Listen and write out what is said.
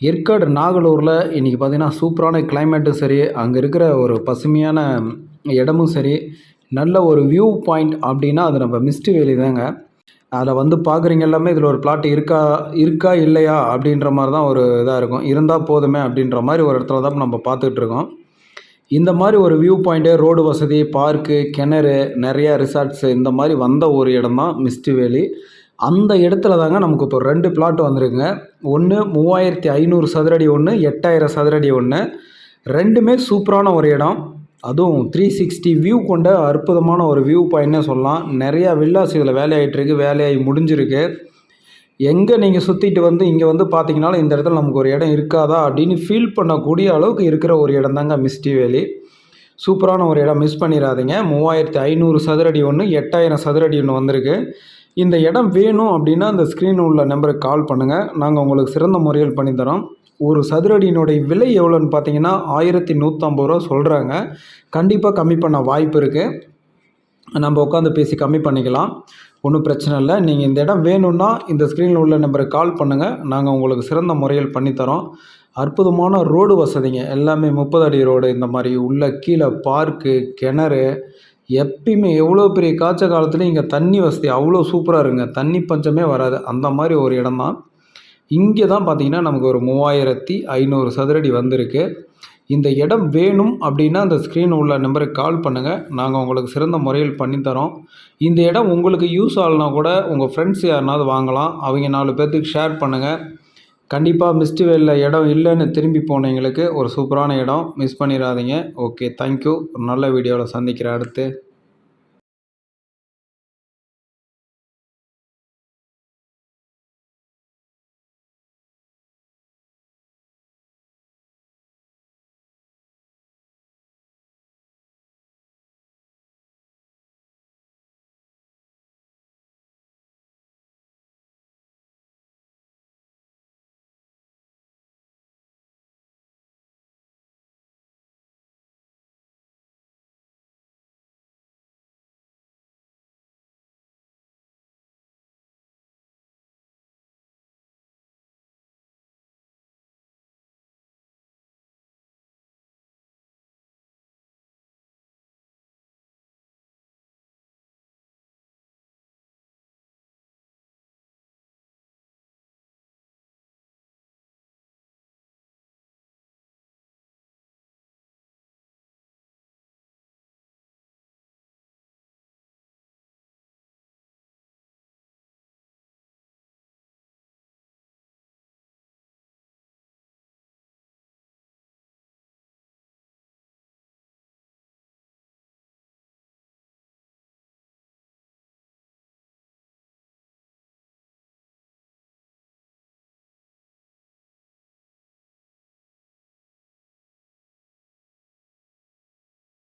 ஏற்காடு நாகலூரில் இன்றைக்கி பார்த்தீங்கன்னா சூப்பரான கிளைமேட்டும் சரி அங்கே இருக்கிற ஒரு பசுமையான இடமும் சரி நல்ல ஒரு வியூ பாயிண்ட் அப்படின்னா அது நம்ம மிஸ்டு வேலி தாங்க. அதில் வந்து பார்க்குறீங்க எல்லாமே இதில் ஒரு பிளாட் இருக்கா இருக்கா இல்லையா அப்படின்ற மாதிரி தான் ஒரு இதாக இருக்கும். இருந்தால் போதுமே அப்படின்ற மாதிரி ஒரு இடத்துல தான் நம்ம பார்த்துக்கிட்டு இருக்கோம். இந்த மாதிரி ஒரு வியூ பாயிண்ட்டு ரோடு வசதி பார்க்கு கிணறு நிறையா ரிசார்ட்ஸு இந்த மாதிரி வந்த ஒரு இடம் தான் மிஸ்டு வேலி அந்த இடத்துல தாங்க நமக்கு இப்போ ரெண்டு பிளாட் வந்திருக்குங்க. ஒன்று மூவாயிரத்தி ஐநூறு சதுரடி ஒன்று எட்டாயிரம் சதுரடி ஒன்று ரெண்டுமே சூப்பரான ஒரு இடம். அதுவும் த்ரீ சிக்ஸ்டி வியூ கொண்ட அற்புதமான ஒரு வியூ பாயிண்ட்னே சொல்லலாம். நிறையா வில்லாஸ் இதில் வேலையாகிட்டுருக்கு வேலையாகி முடிஞ்சிருக்கு. எங்கே நீங்கள் சுற்றிட்டு வந்து இங்கே வந்து பார்த்தீங்கனாலும் இந்த இடத்துல நமக்கு ஒரு இடம் இருக்காதா அப்படின்னு ஃபீல் பண்ணக்கூடிய அளவுக்கு இருக்கிற ஒரு இடம் தாங்க மிஸ்டி வேலி. சூப்பரான ஒரு இடம் மிஸ் பண்ணிடாதீங்க மூவாயிரத்தி ஐநூறு சதுரடி ஒன்று எட்டாயிரம் சதுரடி ஒன்று வந்திருக்கு. இந்த இடம் வேணும் அப்படின்னா அந்த ஸ்க்ரீனில் உள்ள நம்பருக்கு கால் பண்ணுங்கள் நாங்கள் உங்களுக்கு சிறந்த முறையில் பண்ணித்தரோம் ஒரு சதுரடியினுடைய விலை எவ்வளோன்னு பார்த்தீங்கன்னா ஆயிரத்தி நூற்றம்பது ரூபா சொல்கிறாங்க கண்டிப்பாக கம்மி பண்ண வாய்ப்பு இருக்குது நம்ம உட்காந்து பேசி கம்மி பண்ணிக்கலாம். ஒன்றும் பிரச்சனை இல்லை. நீங்கள் இந்த இடம் வேணும்னா இந்த ஸ்க்ரீனில் உள்ள நம்பருக்கு கால் பண்ணுங்கள் நாங்கள் உங்களுக்கு சிறந்த முறையில் பண்ணித்தரோம் அற்புதமான ரோடு வசதிங்க. எல்லாமே முப்பது அடி ரோடு இந்த மாதிரி. உள்ள கீழே பார்க்கு கிணறு எப்பயுமே எவ்வளோ பெரிய காய்ச்ச காலத்துலையும் இங்கே தண்ணி வசதி அவ்வளோ சூப்பராக இருக்குங்க. தண்ணி பஞ்சமே வராது. அந்த மாதிரி ஒரு இடம் தான் இங்கே தான் பார்த்திங்கன்னா நமக்கு ஒரு மூவாயிரத்தி ஐநூறு சதுரடி வந்திருக்கு. இந்த இடம் வேணும் அப்படின்னா அந்த ஸ்க்ரீன் உள்ள நம்பருக்கு கால் பண்ணுங்கள் நாங்கள் உங்களுக்கு சிறந்த முறையில் பண்ணித்தரோம் இந்த இடம் உங்களுக்கு யூஸ் ஆகலனா கூட உங்கள் ஃப்ரெண்ட்ஸ் யாருனாவது வாங்கலாம். அவங்க நாலு பேர்த்துக்கு ஷேர் பண்ணுங்கள் கண்டிப்பாக மிஸ்டு வேலில் இடம் இல்லைன்னு திரும்பி போனவங்களுக்கு ஒரு சூப்பரான இடம் மிஸ் பண்ணிடாதீங்க. ஓகே தேங்க்யூ ஒரு நல்ல வீடியோவில் சந்திக்கிறேன் அடுத்து.